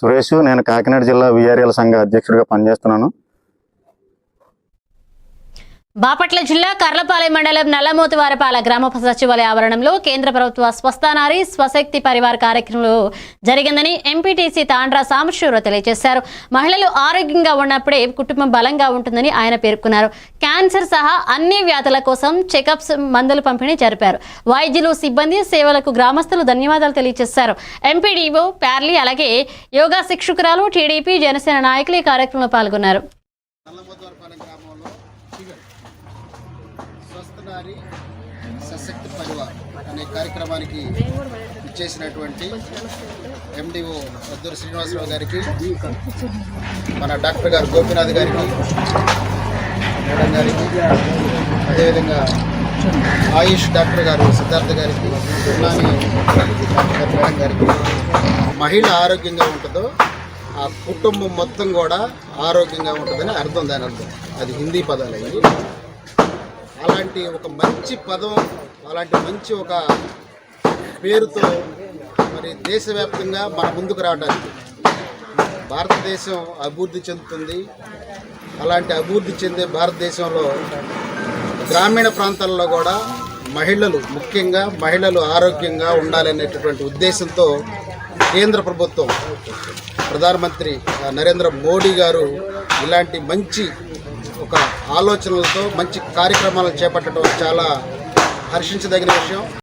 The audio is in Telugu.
సురేష్ నేను కాకినాడ జిల్లా విఆర్ఎల్ సంఘ అధ్యక్షుడిగా పనిచేస్తున్నాను. బాపట్ల జిల్లా కర్లపాలెం మండలం నల్లమోతివారపాల గ్రామ సచివాలయ ఆవరణంలో కేంద్ర ప్రభుత్వ స్వస్థానారి స్వశక్తి పరివార్ కార్యక్రమంలో జరిగిందని ఎంపీటీసీ తాండ్రా సాంబశివరావు తెలియజేశారు. మహిళలు ఆరోగ్యంగా ఉన్నప్పుడే కుటుంబం బలంగా ఉంటుందని ఆయన పేర్కొన్నారు. క్యాన్సర్ సహా అన్ని వ్యాధుల కోసం చెకప్స్ మందులు పంపిణీ జరిపారు. వైద్యులు సిబ్బంది సేవలకు గ్రామస్తులు ధన్యవాదాలు తెలియజేశారు. ఎంపీడీఓ ప్యార్లీ అలాగే యోగా శిక్షకురాలు టీడీపీ జనసేన నాయకులు ఈ కార్యక్రమంలో పాల్గొన్నారు. నల్లమోద్వారపాలెం గ్రామంలో స్వస్థనారి సశక్తి పరివార్ అనే కార్యక్రమానికి ఇచ్చేసినటువంటి ఎండిఓ వద్దూరు శ్రీనివాసరావు గారికి మన డాక్టర్ గారు గోపినాథ్ గారికి మేడం గారికి అదేవిధంగా ఆయుష్ డాక్టర్ గారు సిద్ధార్థ గారికి ఉన్నాని డాక్టర్ మేడం గారికి మహిళ ఆరోగ్యంగా ఉంటుందో ఆ కుటుంబం మొత్తం కూడా ఆరోగ్యంగా ఉంటుందని అర్థం దాని అర్థం. అది హిందీ పదాలు అయ్యి. అలాంటి ఒక మంచి పదం అలాంటి మంచి ఒక పేరుతో మరి దేశవ్యాప్తంగా మన ముందుకు రావడానికి భారతదేశం అభివృద్ధి చెందుతుంది. అలాంటి అభివృద్ధి చెందే భారతదేశంలో గ్రామీణ ప్రాంతాల్లో కూడా మహిళలు ముఖ్యంగా మహిళలు ఆరోగ్యంగా ఉండాలనేటటువంటి ఉద్దేశంతో కేంద్ర ప్రభుత్వం ప్రధానమంత్రి నరేంద్ర మోడీ గారు ఇలాంటి మంచి ఒక ఆలోచనలతో మంచి కార్యక్రమాలను చేపట్టడం చాలా హర్షించదగిన విషయం.